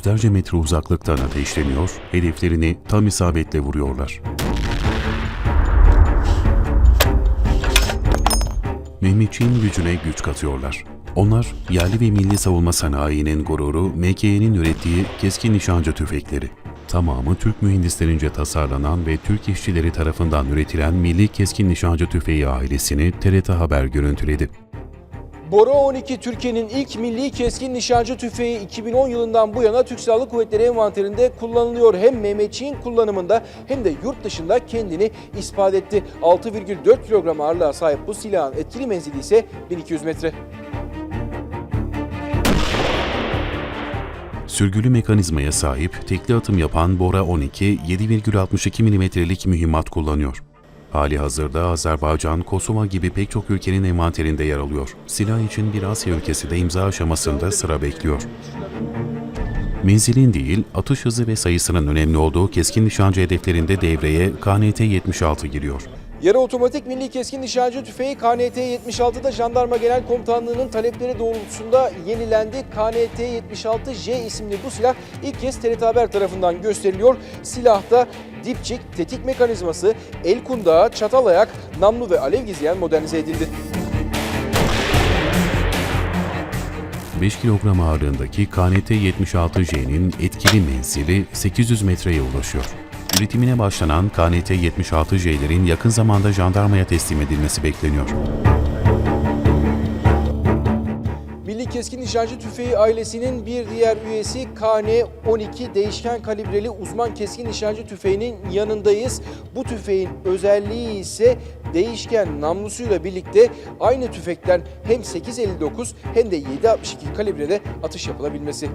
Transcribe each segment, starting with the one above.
yüzlerce metre uzaklıktan ateşleniyor, hedeflerini tam isabetle vuruyorlar. Mehmetçiğin gücüne güç katıyorlar. Onlar, yerli ve milli savunma sanayinin gururu MK'nin ürettiği keskin nişancı tüfekleri. Tamamı Türk mühendislerince tasarlanan ve Türk işçileri tarafından üretilen Milli Keskin Nişancı Tüfeği ailesini TRT Haber görüntüledi. Bora 12 Türkiye'nin ilk milli keskin nişancı tüfeği 2010 yılından bu yana Türk Silahlı Kuvvetleri envanterinde kullanılıyor. Hem Mehmetçiğin kullanımında hem de yurt dışında kendini ispat etti. 6,4 kilogram ağırlığa sahip bu silahın etkili menzili ise 1200 metre. Sürgülü mekanizmaya sahip tekli atım yapan Bora 12 7,62 mm'lik mühimmat kullanıyor. Hali hazırda Azerbaycan, Kosova gibi pek çok ülkenin envanterinde yer alıyor. Silah için bir Asya ülkesi de imza aşamasında sıra bekliyor. Menzilin değil, atış hızı ve sayısının önemli olduğu keskin nişancı hedeflerinde devreye KNT-76 giriyor. Yarı otomatik milli keskin nişancı tüfeği KNT-76'da Jandarma Genel Komutanlığı'nın talepleri doğrultusunda yenilendi. KNT-76J isimli bu silah ilk kez TRT Haber tarafından gösteriliyor. Silahta dipçik, tetik mekanizması, el kundağı, çatal ayak, namlu ve alev gizleyen modernize edildi. 5 kilogram ağırlığındaki KNT-76J'nin etkili menzili 800 metreye ulaşıyor. Üretimine başlanan KNT-76J'lerin yakın zamanda jandarmaya teslim edilmesi bekleniyor. Milli Keskin Nişancı Tüfeği ailesinin bir diğer üyesi KN-12 değişken kalibreli uzman keskin nişancı tüfeğinin yanındayız. Bu tüfeğin özelliği ise değişken namlusuyla birlikte aynı tüfekten hem 8.59 hem de 7.62 kalibrede atış yapılabilmesi.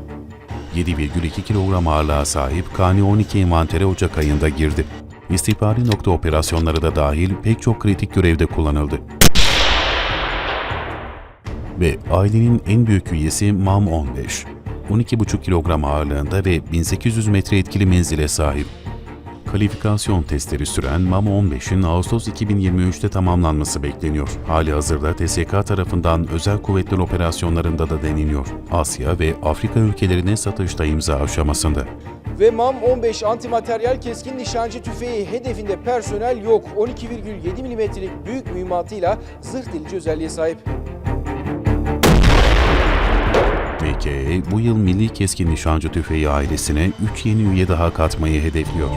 7,2 kilogram ağırlığa sahip KN-12 envantere Ocak ayında girdi. İstihbari nokta operasyonları da dahil pek çok kritik görevde kullanıldı. Ve ailenin en büyük üyesi MAM-15. 12,5 kilogram ağırlığında ve 1800 metre etkili menzile sahip. Kalifikasyon testleri süren MAM-15'in Ağustos 2023'te tamamlanması bekleniyor. Hali hazırda TSK tarafından özel kuvvetler operasyonlarında da deneniyor. Asya ve Afrika ülkelerine satışta imza aşamasında. Ve MAM-15 antimateryal keskin nişancı tüfeği hedefinde personel yok. 12,7 milimetrelik büyük mühimmatıyla zırh delici özelliğe sahip. Bu yıl Milli Keskin Nişancı Tüfeği ailesine 3 yeni üye daha katmayı hedefliyor.